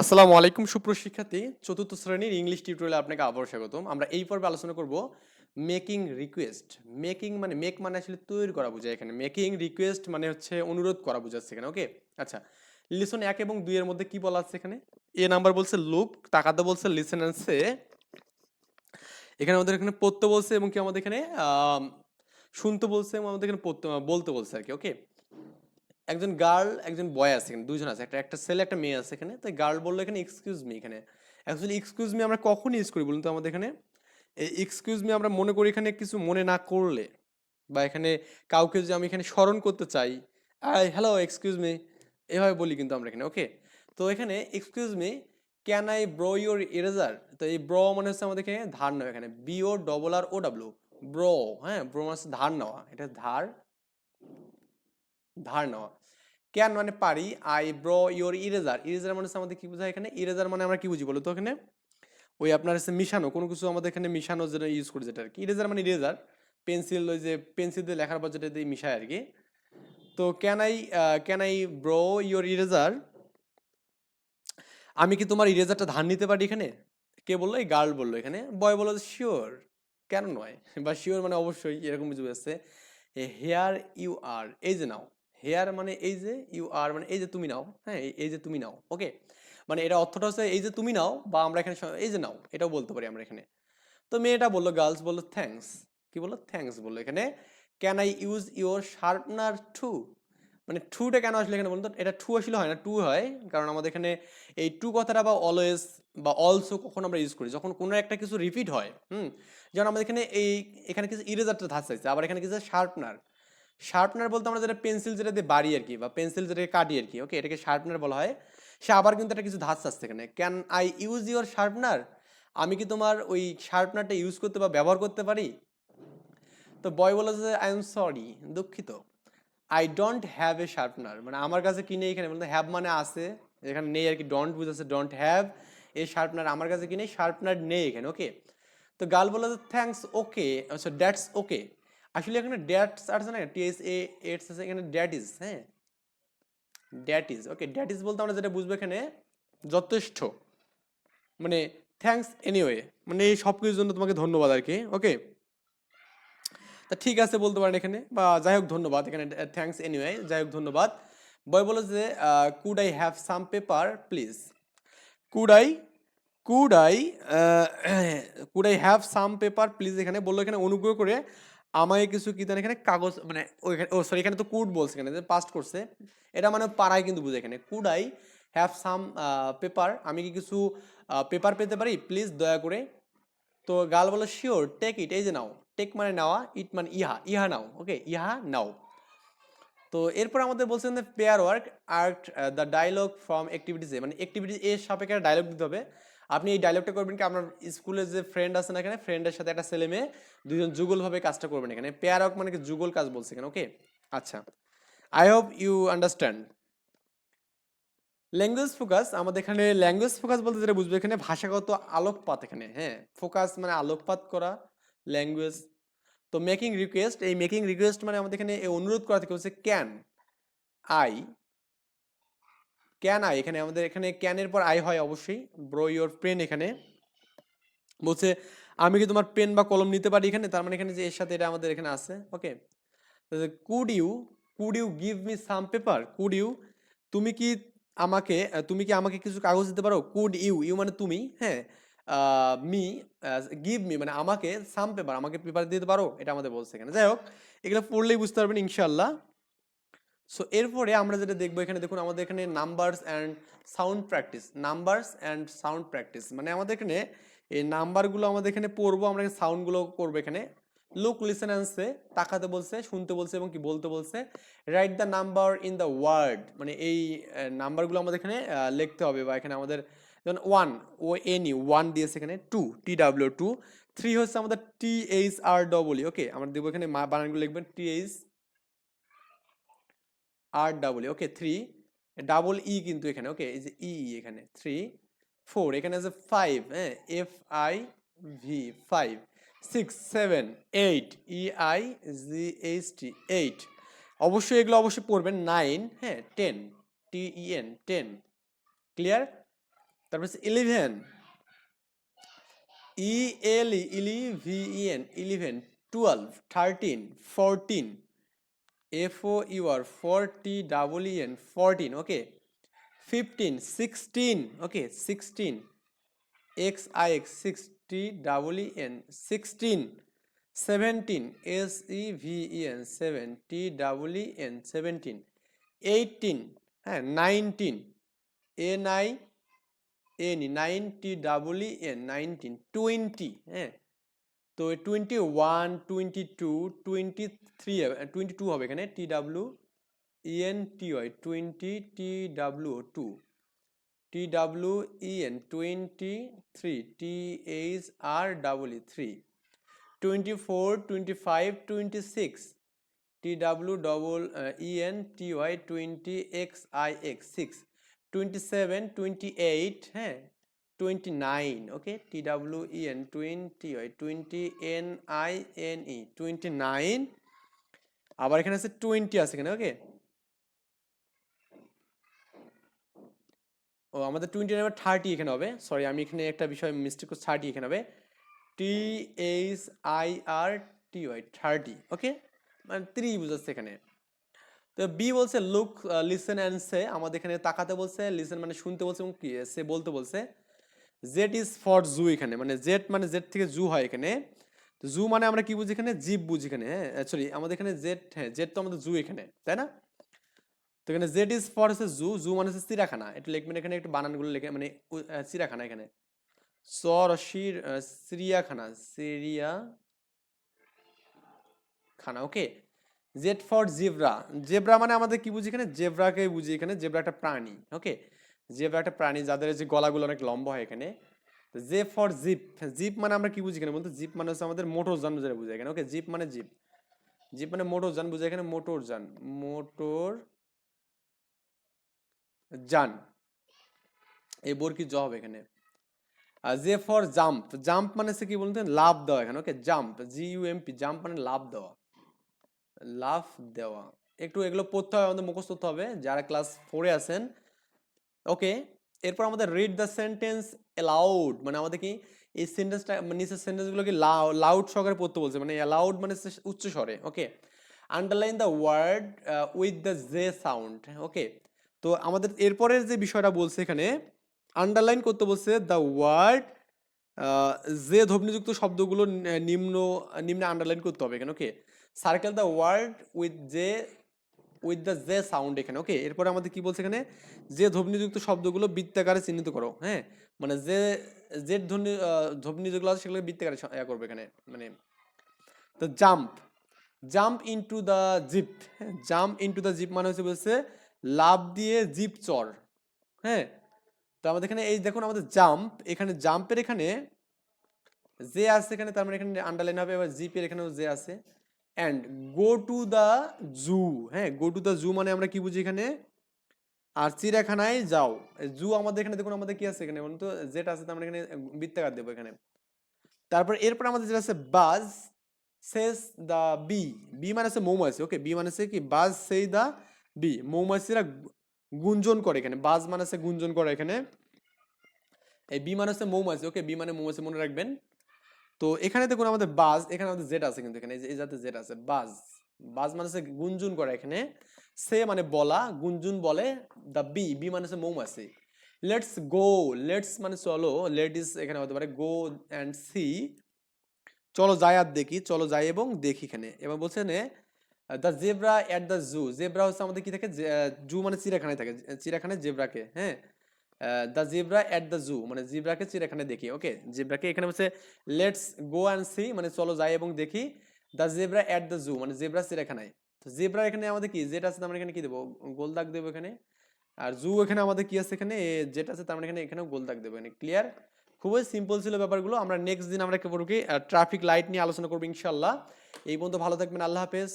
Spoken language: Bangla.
আসসালামু আলাইকুম সুপ্রশিক্ষার্থী চতুর্থ শ্রেণির ইংলিশ টিউটোরিয়ালে আপনাকে আবার স্বাগতম। আমরা এই পর্বে আলোচনা করব মেকিং রিকোয়েস্ট মেকিং মানে মেক মানে আসলে তৈরি করা বোঝায় এখানে। মেকিং রিকোয়েস্ট মানে হচ্ছে অনুরোধ করা বোঝাচ্ছে এখানে ওকে আচ্ছা লিসন এক এবং দুইয়ের মধ্যে কি বলা আছে এখানে? এ নাম্বার বলছে লুক তাকাতে বলছে লিসন সে এখানে আমাদের এখানে পড়তে বলছে এবং কি আমাদের এখানে শুনতে বলছে এবং আমাদের এখানে পড়তে, বলতে বলছে আর কি ওকে একজন গার্ল একজন বয় আছে এখানে দুজন আছে, একটা একটা ছেলে, একটা মেয়ে আছে এখানে। তো গার্ল বলল এখানে এক্সকিউজ মি এখানে। অ্যাকচুয়ালি এক্সকিউজ মি আমরা কখন ইউজ করি, বলুন তো আমাদের এখানে। এই এক্সকিউজ মি আমরা মনে করি এখানে কিছু মনে না করলে, বা এখানে কাউকে যদি আমি এখানে স্মরণ করতে চাই হ্যালো এক্সকিউজ মি এভাবে বলি কিন্তু আমরা এখানে ওকে তো এখানে excuse me can I borrow your eraser তো এই ব্রো মানে হচ্ছে আমাদের এখানে ধার নেওয়া, এখানে B O double R O W bro হ্যাঁ ব্রো মানে হচ্ছে ধার নেওয়া, এটা ধার ধার নেওয়া ক্যান মানে পারি, I borrow your eraser. Eraser মানে হচ্ছে আমাদের কি বোঝায় এখানে? ইরেজার মানে আমরা কি বুঝি বলো তো এখানে ওই আপনার হচ্ছে মিশানো, কোনো কিছু আমাদের এখানে মিশানো যেটা ইউজ করি যেটা আর কি ইরেজার মানে ইরেজার। পেন্সিল ওই যে পেন্সিল দিয়ে লেখার পর যেটা দিয়ে মিশায় আর কি তো can I can I borrow your eraser? আমি কি তোমার ইরেজারটা ধার নিতে পারি এখানে? কে বলল? এই গার্ল বলল এখানে। বয় বলল শিওর। কেন নয়? বা শিওর মানে অবশ্যই এরকম কিছু আছে হেয়ার ইউ আর। এই যে নাও। হেয়ার মানে এই যে ইউ আর মানে এই যে তুমি নাও হ্যাঁ এই- যে তুমি নাও ওকে মানে এটা অর্থটা হচ্ছে এই যে তুমি নাও বা আমরা এখানে এই যে নাও, এটাও বলতে পারি আমরা এখানে। তো মেয়েটা বলল গার্লস বলল থ্যাঙ্কস কি বলল? থ্যাঙ্কস বলল এখানে। Can I use your sharpener to মানে টুটা কেন আসলে এখানে বলুন তো? এটা টু আসলে হয় না টু হয়। কারণ আমাদের এখানে এই টু কথাটা বা অলওয়েজ বা অলসো কখন আমরা ইউজ করি। যখন কোনো একটা কিছু রিপিট হয়, হুম? যেমন আমাদের এখানে এই, এখানে কিছু ইরেজারটা ধার চাইছে, আবার এখানে কিছু শার্পনার শার্পনার বলতে আমরা যেটা পেন্সিল যেটা দিয়ে বাড়ি আর কি, বা পেন্সিল যেটাকে কাটি আর কি ওকে এটাকে শার্পনার বলা হয়। সে আবার কিন্তু একটা কিছু ধার আসছে এখানে। Can I use your sharpener আমি কি তোমার ওই শার্পনারটা ইউজ করতে বা ব্যবহার করতে পারি? তো বয় বলে যে আই এম সরি দুঃখিত। I don't have a sharpener মানে আমার কাছে কি নেই এখানে? বলতে হ্যাভ মানে আছে, এখানে নেই আর কি ডোন্ট বুঝেছে ডোন্ট হ্যাভ এ শার্পনার আমার কাছে কি নেই? শার্পনার নেই এখানে ওকে তো গাল বলে যে থ্যাঙ্কস ওকে আচ্ছা দ্যাটস ওকে আসলে এখানে ড্যাটস আছে না? টিএস এ এটস আছে, এখানে ড্যাট ইজ হ্যাঁ? That is okay that is বলতে আমরা যেটা বুঝব এখানে, যথেষ্ট। মানে থ্যাঙ্কস এনিওয়ে মানে এই সব কিছুর জন্য তোমাকে ধন্যবাদ আর কি ওকে তা ঠিক আছে বলতে পারেন এখানে, বা যাই হোক ধন্যবাদ এখানে থ্যাঙ্কস এনিওয়ে যাই হোক ধন্যবাদ। বয় বলো যে could I have some paper please could I could I could I have some paper please এখানে বলল এখানে অনুগ্রহ করে আমায় কিছু কি দেন এখানে কাগজ মানে ওইখানে, ও সরি এখানে তো কুড বলছে এখানে পাস্ট করছে। এটা মানে পাড়ায় কিন্তু বুঝে এখানে। Could I have some paper আমি কি কিছু পেপার পেতে পারি? প্লিজ দয়া করে। তো গাল বলে শিওর টেক ইট এই যে নাও। টেক মানে নেওয়া ইট মানে ইহা ইহা নাও ওকে ইহা নাও। তো এরপর আমাদের বলছেন pair work act the dialogue from activities মানে অ্যাক্টিভিটিস এর সাপেক্ষে ডায়লগ দিতে হবে। আপনি এই ডায়লগটা করবেন কি আপনার স্কুলের যে ফ্রেন্ড আছে না এখানে ফ্রেন্ডের সাথে একটা ছেলে মেয়ে দুজন যুগলভাবে কাজটা করবেন এখানে। পেয়ার ওয়ার্ক মানে কি, যুগল কাজ বলছে এখানে ওকে আচ্ছা। I hope you understand language focus আমাদের এখানে ল্যাঙ্গুয়েজ ফোকাস বলতে যেটা বুঝবে, এখানে ভাষাগত আলোকপাত এখানে হ্যাঁ? ফোকাস মানে আলোকপাত করা ল্যাঙ্গুয়েজ তো মেকিং রিকোয়েস্ট এই মেকিং রিকোয়েস্ট মানে আমাদের এখানে অনুরোধ করা থেকে হচ্ছে ক্যান আই ক্যান আই এখানে আমাদের এখানে ক্যানের পর আই হয় অবশ্যই। ব্রো ইয়োর পেন এখানে। বলছে, আমি কি তোমার পেন বা কলম নিতে পারি এখানে? তার মানে এখানে যে এর সাথে এটা আমাদের এখানে আছে। Okay could you could you give me some paper could you তুমি কি আমাকে, তুমি কি আমাকে কিছু কাগজ দিতে পারো? কুড ইউ ইউ মানে তুমি হ্যাঁ। মি গিভ মি মানে আমাকে সাম পেপার আমাকে পেপার দিতে পারো, এটা আমাদের বলছে এখানে। যাই হোক, এগুলো পড়লেই বুঝতে পারবেন ইনশাল্লাহ সো এরপরে আমরা যেটা দেখব, এখানে দেখুন আমাদের এখানে numbers and sound practice numbers and sound practice মানে আমাদের এখানে এই নাম্বারগুলো আমাদের এখানে পড়ব, আমরা সাউন্ডগুলো করব এখানে। লুক লিসেন অ্যান্সে তাকাতে বলছে, শুনতে বলছে এবং কি বলতে বলছে। Write the number in the word মানে এই নাম্বারগুলো আমাদের এখানে লিখতে হবে বা এখানে আমাদের, যেমন one O N U one দিয়েছে এখানে two T W two three হচ্ছে আমাদের টি এইচ আর ডবল ওকে আমরা দেবো এখানে বানানগুলো লিখবেন T H R double E okay three double E কিন্তু এখানে ওকে এই যে ই এখানে থ্রি ফোর এখানে আছে ফাইভ হ্যাঁ F I V five six seven eight E I G H T eight অবশ্যই এগুলো অবশ্যই পড়বেন নাইন হ্যাঁ ten T E N ten clear তারপর eleven E L E V N eleven twelve thirteen fourteen F O U R four T double E N fourteen okay fifteen sixteen okay sixteen X I X six T double E N sixteen seventeen S E V E N seven T double E N seventeen eighteen হ্যাঁ nineteen N I N nine T double E N nineteen twenty হ্যাঁ তো twenty one twenty two twenty three twenty two হবে এখানে T W E N T Y twenty T W two T W E N twenty three T H R double E three twenty four twenty five twenty six T W double E N T Y twenty X I X six twenty seven twenty eight হ্যাঁ twenty nine okay T W E N twenty Y twenty N I N E twenty nine আবার এখানে আছে টোয়েন্টি আছে এখানে ওকে ও, আমাদের টোয়েন্টি নাইন থার্টি এখানে হবে। সরি আমি এখানে একটা বিষয় মিস্টেক করছি থার্টি এখানে হবে। T H I R T Y thirty okay মানে ত্রিশ বুঝাচ্ছে এখানে। তো বি বলছে লুক লিসেন অ্যান্ড সে আমাদের এখানে তাকাতে বলছে লিসেন মানে শুনতে বলছে এবং সে বলতে বলছে জেড ইজ ফর জু এখানে মানে জেড মানে জেড থেকে জু হয় এখানে। তো জু মানে আমরা কি বুঝি এখানে? জিপ বুঝি এখানে হ্যাঁ? সরি আমাদের এখানে জেড হ্যাঁ জেড তো আমাদের জু এখানে, তাই না? তো এখানে জেড ইজ ফর হচ্ছে জু জু মানে হচ্ছে চিড়াখানা একটু লিখবেন এখানে একটু বানানগুলো লিখে মানে চিড়াখানা এখানে। সর শির সিরিয়াখানা সিরিয়া খানা okay Z for zebra zebra মানে আমাদের কি বুঝি এখানে? জেব্রাকে বুঝি এখানে, জেব্রা একটা প্রাণী ওকে জেব্রা একটা প্রাণী, যাদের যে গলাগুলো অনেক লম্বা হয় এখানে জে ফর জিপ জিপ মানে আমরা কি বুঝি এখানে বলতে? জিপ মানে হচ্ছে আমাদের মোটর যান যেটা বুঝায় এখানে ওকে জিপ মানে জিপ জিপ মানে মোটর যান বুঝে এখানে, মোটর যান মোটর যান। এই বোর কি জ হবে এখানে জে ফর জাম্প জাম্প মানে হচ্ছে কি বলতে? লাভ দেওয়া এখানে okay jump G U M P jump মানে লাভ দেওয়া। লাভ দেওয়া। একটু এগুলো পড়তে হবে, আমাদের মুখস্থ হবে। যারা ক্লাস ফোরে আছেন ওকে এরপর আমাদের রিড দ্য সেন্টেন্স অ্যালাউড মানে আমাদের কি এই সেন্টেন্সটা নিচের সেন্টেন্সগুলোকে লাউড সহকারে পড়তে বলছে মানে অ্যালাউড মানে উচ্চ স্বরে okay underline the word with the J sound okay তো আমাদের এরপরের যে বিষয়টা বলছে এখানে আন্ডারলাইন করতে বলছে দ্য ওয়ার্ড যে ধ্বনিযুক্ত শব্দগুলো নিম্ন, নিম্নে আন্ডারলাইন করতে হবে এখানে okay circle the word with যে উইথ দ্য জে সাউন্ড এখানে ওকে এরপরে আমাদের কি বলছে এখানে? যে ধ্বনিযুক্ত শব্দগুলো বৃত্তাকারে চিহ্নিত করো হ্যাঁ? মানে যে যে ধ্বনি ধ্বনি যেগুলো আছে সেগুলো বৃত্তাকারে করবে এখানে মানে তো jump jump into the jeep jump into the jeep মানে হচ্ছে বলছে লাভ দিয়ে জিপ চর হ্যাঁ? তো আমাদের এখানে এই দেখুন আমাদের জাম্প এখানে জাম্পের এখানে যে আছে এখানে, তার মানে এখানে আন্ডারলাইন হবে, এবার জিপের এখানেও যে আছে। And go to the zoo হ্যাঁ গো টু দ্য জু মানে আমরা কি বুঝি এখানে? আর চিড়িয়াখানায় যাও। জু আমাদের এখানে দেখুন আমাদের কি আছে এখানে বলুন তো? যেটা আছে মানে এখানে বৃত্তাকার দেবো এখানে। তারপর এরপর আমাদের যেটা আছে বাজ সেস দ্য বি বি মানে আছে মৌমাছি ওকে বি মানে কি? বাজ সেই দ্য বি মৌমাছিরা গুঞ্জন করে এখানে। বাজ মানে হচ্ছে গুঞ্জন করে এখানে। এই বি মানে হচ্ছে মৌমাছি ওকে বি মানে মৌমাছি, মনে রাখবেন। তো এখানে দেখুন আমাদের বাজ, এখানে আমাদের জেড আছে কিন্তু এখানে, এই যাতে জেড আছে, বাজ। বাজ মানে হচ্ছে গুঞ্জন করে এখানে। সে মানে বলা, গুঞ্জুন বলে দ্য বি বি মানে হচ্ছে মৌমাছি। লেটস গো লেটস মানে চলো লেডিস এখানে হতে পারে গো অ্যান্ড সি চলো যাই আর দেখি, চলো যাই এবং দেখি এখানে। এবার বলছে the zebra at the zoo zebra হচ্ছে আমাদের কি থাকে? জু মানে চিড়িয়াখানায় থাকে, চিড়িয়াখানায় জেব্রাকে হ্যাঁ? The zebra at the zoo মানে জেব্রাকে চিড়িয়াখানায় দেখি ওকে জেব্রাকে এখানে হচ্ছে লেটস গো অ্যান্ড সি মানে চলো যাই এবং দেখি the zebra at the zoo মানে জেব্রা চিড়িয়াখানায় তো জেব্রা এখানে আমাদের কি? যেটা আছে আমরা এখানে কি দেবো? গোল দাগ দেবো এখানে। আর জু এখানে আমাদের কি আছে এখানে? যেটা আছে তার মানে এখানে, এখানেও গোল দাগ দেবো এখানে ক্লিয়ার খুবই সিম্পল ছিল ব্যাপারগুলো। আমরা নেক্সট দিন আমরা কি ট্রাফিক লাইট নিয়ে আলোচনা করব ইনশাল্লাহ এই পর্যন্ত ভালো থাকবেন, আল্লাহ হাফেজ।